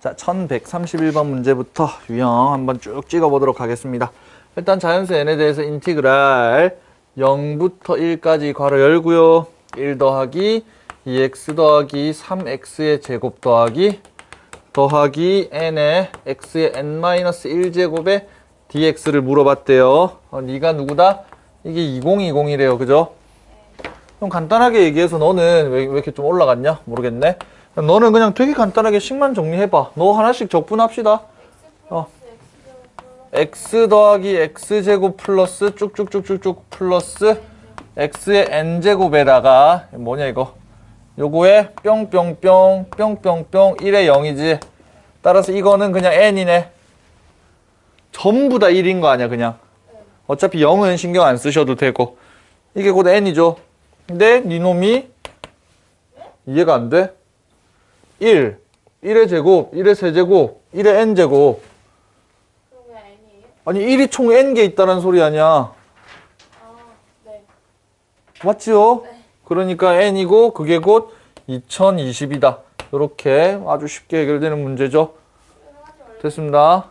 자, 1131번 문제부터 유형 한번 쭉 찍어보도록 하겠습니다. 일단 자연수 n에 대해서 인티그랄 0부터 1까지 괄호 열고요. 1 더하기 2x 더하기 3x의 제곱 더하기 더하기 n의 x의 n-1제곱의 dx를 물어봤대요. 어, 네가 누구다? 이게 2020이래요. 그죠? 그럼 간단하게 얘기해서 너는 왜, 왜 이렇게 좀 올라갔냐? 모르겠네. 너는 그냥 되게 간단하게 식만 정리해봐. 너 하나씩 적분합시다. 어. x 더하기 x제곱 플러스 쭉쭉쭉쭉쭉 플러스 x의 n제곱에다가 뭐냐 이거 요거에 뿅뿅뿅 뿅뿅뿅 1에 0이지 따라서 이거는 그냥 n이네 전부 다 1인 거 아니야 그냥 어차피 0은 신경 안 쓰셔도 되고 이게 곧 n이죠 근데 니놈이 이해가 안 돼? 1 1의 제곱 1의 세제곱 1의 n제곱? 아니 1이 총 n개 있다는 소리 아니야 아, 네. 맞지요? 네. 그러니까 n이고 그게 곧 2020이다 이렇게 아주 쉽게 해결되는 문제죠. 됐습니다